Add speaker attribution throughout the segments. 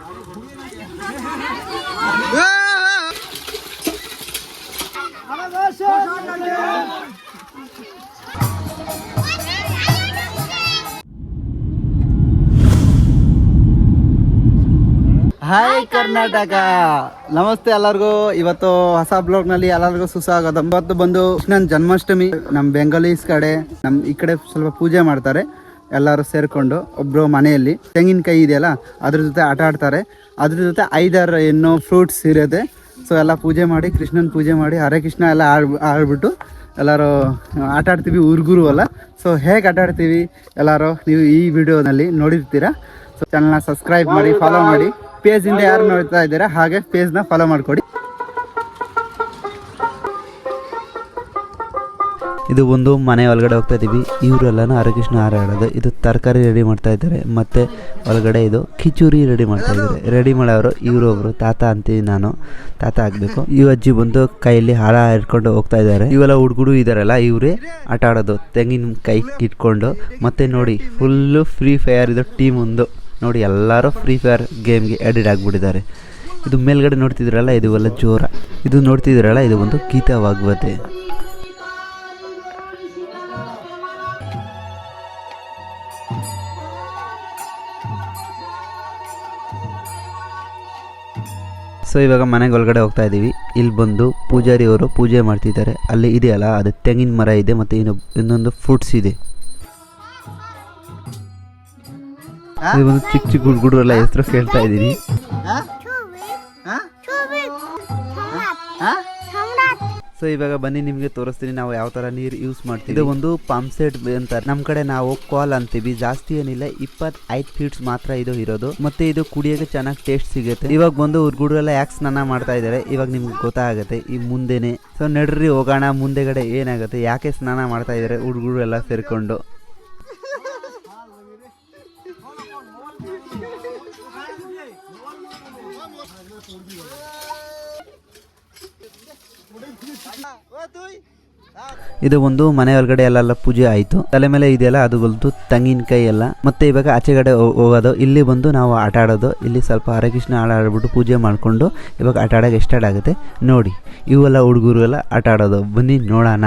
Speaker 1: Hi Karnataka. ನಮಸ್ತೆ ಎಲ್ಲರಿಗೂ. ಇವತ್ತು ಹೊಸ ಬ್ಲಾಗ್ನಲ್ಲಿ ಎಲ್ಲರಿಗೂ ಸುಸ್ವಾಗತ. ಇವತ್ತು ಬಂದು ಕೃಷ್ಣನ್ ಜನ್ಮಾಷ್ಟಮಿ, ನಮ್ ಬೆಂಗಾಲೀಸ್ ಕಡೆ, ನಮ್ ಈ ಕಡೆ ಸ್ವಲ್ಪ ಪೂಜೆ ಮಾಡ್ತಾರೆ. ಎಲ್ಲರೂ ಸೇರಿಕೊಂಡು ಒಬ್ಬರು ಮನೆಯಲ್ಲಿ ತೆಂಗಿನಕಾಯಿ ಇದೆಯಲ್ಲ, ಅದ್ರ ಜೊತೆ ಆಟ ಆಡ್ತಾರೆ. ಅದ್ರ ಜೊತೆ ಐದಾರು ಏನೋ ಫ್ರೂಟ್ಸ್ ಇರುತ್ತೆ. ಸೊ ಎಲ್ಲ ಪೂಜೆ ಮಾಡಿ, ಕೃಷ್ಣನ ಪೂಜೆ ಮಾಡಿ, ಹರೇ ಕೃಷ್ಣ ಎಲ್ಲ ಆಡ್, ಆಡ್ಬಿಟ್ಟು ಎಲ್ಲರೂ ಆಟ ಆಡ್ತೀವಿ, ಊರ್ಗುರು ಅಲ್ಲ. ಸೊ ಹೇಗೆ ಆಟ ಆಡ್ತೀವಿ ಎಲ್ಲರೂ ನೀವು ಈ ವಿಡಿಯೋನಲ್ಲಿ ನೋಡಿರ್ತೀರಾ. ಸೊ ಚಾನಲ್ನ ಸಬ್ಸ್ಕ್ರೈಬ್ ಮಾಡಿ ಫಾಲೋ ಮಾಡಿ. ಪೇಜಿಂದ ಯಾರು ನೋಡ್ತಾ ಇದ್ದೀರಾ, ಹಾಗೆ ಪೇಜ್ನ ಫಾಲೋ ಮಾಡ್ಕೊಡಿ.
Speaker 2: ಇದು ಒಂದು ಮನೆ ಒಳಗಡೆ ಹೋಗ್ತಾ ಇದೀವಿ. ಇವರೆಲ್ಲಾನು ಹಾರ ಆಡೋದು ಇದು ತರಕಾರಿ ರೆಡಿ ಮಾಡ್ತಾ ಇದ್ದಾರೆ. ಮತ್ತೆ ಒಳಗಡೆ ಇದು ಕಿಚೂರಿ ರೆಡಿ ಮಾಡ್ತಾ ಇದ್ದಾರೆ. ರೆಡಿ ಮಾಡೋರು ಇವರು ಒಬ್ರು. ತಾತ ಅಂತೀವಿ ನಾನು. ತಾತ ಆಗ್ಬೇಕು. ಈ ಅಜ್ಜಿ ಬಂದು ಕೈಯಲ್ಲಿ ಹಾರ ಇಟ್ಕೊಂಡು ಹೋಗ್ತಾ ಇದ್ದಾರೆ. ಇವೆಲ್ಲ ಹುಡುಗರು ಇದಾರಲ್ಲ, ಇವರೇ ಆಟ ಆಡೋದು. ತೆಂಗಿನ ಕೈ ಇಟ್ಕೊಂಡು. ಮತ್ತೆ ನೋಡಿ ಫುಲ್ಲು ಫ್ರೀ ಫೈರ್ ಇದು ಟೀಮ್ ಒಂದು. ನೋಡಿ, ಎಲ್ಲರೂ ಫ್ರೀ ಫೈರ್ ಗೇಮ್ಗೆ ಅಡಿಟ್ ಆಗಿಬಿಟ್ಟಿದ್ದಾರೆ. ಇದು ಮೇಲ್ಗಡೆ ನೋಡ್ತಿದ್ರಲ್ಲ, ಇದು ಎಲ್ಲ ಜೋರ. ಇದು ನೋಡ್ತಿದ್ರಲ್ಲ, ಇದು ಒಂದು ಗೀತವಾಗುತ್ತದೆ ಸೊ ಇವಾಗ ಮನೆಗೆ ಒಳಗಡೆ ಹೋಗ್ತಾ ಇದ್ದೀವಿ ಇಲ್ಲಿ ಬಂದು ಪೂಜಾರಿ ಅವರು ಪೂಜೆ ಮಾಡ್ತಿದ್ದಾರೆ. ಅಲ್ಲಿ ಇದೆಯಲ್ಲ ಅದು ತೆಂಗಿನ ಮರ ಇದೆ ಮತ್ತು ಇನ್ನು ಇನ್ನೊಂದು ಫ್ರೂಟ್ಸ್ ಇದೆ. ಇದು ಒಂದು ಚಿಕ್ಕ ಚಿಕ್ಕ ಹುಡುಗರು ಎಲ್ಲ ಹೆಸರು ಕೇಳ್ತಾ ಇದ್ದೀನಿ ಸೊ ಇವಾಗ ಬನ್ನಿ ನಿಮಗೆ ತೋರಿಸ್ತೀನಿ ನಾವು ಯಾವ ಥರ ನೀರು ಯೂಸ್ ಮಾಡ್ತೀವಿ. ಇದು ಒಂದು ಪಂಪ್ ಸೆಟ್ ಅಂತ ನಮ್ಮ ಕಡೆ ನಾವು ಕಾಲ್ ಅಂತೀವಿ. ಜಾಸ್ತಿ ಏನಿಲ್ಲ ಇಪ್ಪತ್ತೈದು ಫೀಟ್ಸ್ ಮಾತ್ರ ಇದು ಇರೋದು. ಮತ್ತೆ ಇದು ಕುಡಿಯೋಕೆ ಚೆನ್ನಾಗಿ ಟೇಸ್ಟ್ ಸಿಗುತ್ತೆ. ಇವಾಗ ಬಂದು ಹುಡುಗರು ಎಲ್ಲ ಯಾಕೆ ಸ್ನಾನ ಮಾಡ್ತಾ ಇದ್ದಾರೆ. ಇವಾಗ ನಿಮ್ಗೆ ಗೊತ್ತಾಗುತ್ತೆ ಈ ಮುಂದೆನೆ. ಸೊ ನಡ್ರಿ ಹೋಗೋಣ. ಮುಂದೆಗಡೆ ಏನಾಗುತ್ತೆ? ಯಾಕೆ ಸ್ನಾನ ಮಾಡ್ತಾ ಇದ್ದಾರೆ? ಹುಡುಗರು ಎಲ್ಲ ಸೇರ್ಕೊಂಡು ಇದು ಒಂದು ಮನೆ ಒಳಗಡೆ ಎಲ್ಲ ಪೂಜೆ ಆಯಿತು. ತಲೆ ಮೇಲೆ ಇದೆಯಲ್ಲ, ಅದು ಬಲ್ತು ತೆಂಗಿನಕಾಯಿ ಎಲ್ಲ. ಮತ್ತೆ ಇವಾಗ ಆಚೆಗಡೆ ಹೋಗೋದು. ಇಲ್ಲಿ ಬಂದು ನಾವು ಆಟ ಆಡೋದು. ಇಲ್ಲಿ ಸ್ವಲ್ಪ ಹರಕೃಷ್ಣ ಆಟ ಆಡ್ಬಿಟ್ಟು ಪೂಜೆ ಮಾಡಿಕೊಂಡು ಇವಾಗ ಆಟ ಆಡೋಕೆ ಎಷ್ಟಾಗುತ್ತೆ ನೋಡಿ, ಇವೆಲ್ಲ ಹುಡುಗರು ಎಲ್ಲ ಆಟ ಆಡೋದು. ಬನ್ನಿ ನೋಡೋಣ.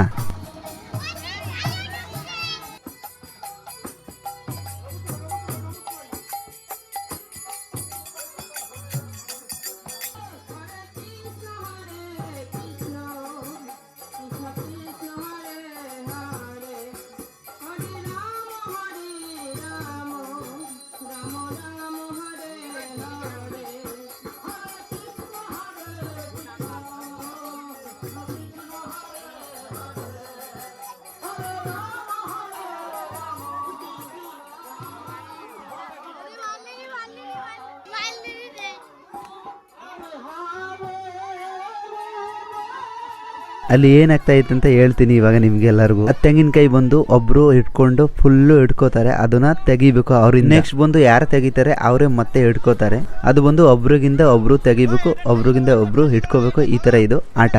Speaker 2: ಅಲ್ಲಿ ಏನಾಗ್ತಾ ಇತ್ತು ಅಂತ ಹೇಳ್ತೀನಿ ಇವಾಗ ನಿಮ್ಗೆ ಎಲ್ಲರಿಗೂ ಆ ತೆಂಗಿನಕಾಯಿ ಬಂದು ಒಬ್ರು ಇಟ್ಕೊಂಡು ಫುಲ್ಲು ಇಟ್ಕೋತಾರೆ ಅದನ್ನ ತೆಗಿಬೇಕು. ಅವ್ರ ನೆಕ್ಸ್ಟ್ ಬಂದು ಯಾರು ತೆಗಿತಾರೆ ಅವರೇ ಮತ್ತೆ ಇಟ್ಕೋತಾರೆ ಅದು ಬಂದು ಒಬ್ರಿಗಿಂದ ಒಬ್ರು ತೆಗಿಬೇಕು ಒಬ್ರಿಗಿಂದ ಒಬ್ರು ಇಟ್ಕೋಬೇಕು ಈ ತರ ಇದು ಆಟ.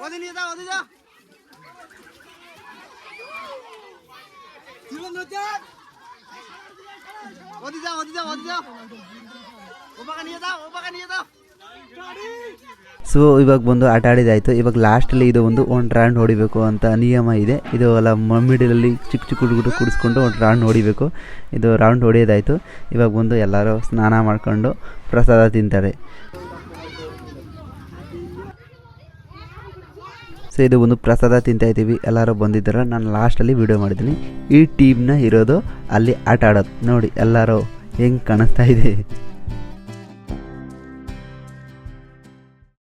Speaker 1: ওদের নিয়ে যাও ওদের যা। ওদের যাও ওদের যাও ওদের যাও ও বাগান নিয়ে যাও ও বাগান নিয়ে যাও
Speaker 2: ಸೊ ಇವಾಗ ಬಂದು ಆಟ ಆಡಿದಾಯ್ತು. ಇವಾಗ ಲಾಸ್ಟಲ್ಲಿ ಇದು ಒಂದು ಒಂದು ರೌಂಡ್ ಹೊಡಿಬೇಕು ಅಂತ ನಿಯಮ ಇದೆ. ಇದು ಎಲ್ಲ ಮಿಡಲಲ್ಲಿ ಚಿಕ್ಕ ಚಿಕ್ಕ ಹುಡುಗರು ಕುಡಿಸ್ಕೊಂಡು ಒಂದು ರೌಂಡ್ ಹೊಡಿಬೇಕು. ಇದು ರೌಂಡ್ ಹೊಡಿಯೋದಾಯ್ತು. ಇವಾಗ ಬಂದು ಎಲ್ಲರೂ ಸ್ನಾನ ಮಾಡ್ಕೊಂಡು ಪ್ರಸಾದ ತಿಂತಾರೆ. ಸೊ ಇದು ಒಂದು ಪ್ರಸಾದ ತಿಂತಾಯಿದ್ದೀವಿ ಎಲ್ಲರೂ ಬಂದಿದ್ದಾರೆ? ನಾನು ಲಾಸ್ಟಲ್ಲಿ ವಿಡಿಯೋ ಮಾಡಿದ್ದೀನಿ. ಈ ಟೀಮ್ನ ಇರೋದು ಅಲ್ಲಿ ಆಟ ಆಡೋದು. ನೋಡಿ, ಎಲ್ಲರೂ ಹೆಂಗೆ ಕಾಣಿಸ್ತಾ ಇದೆ.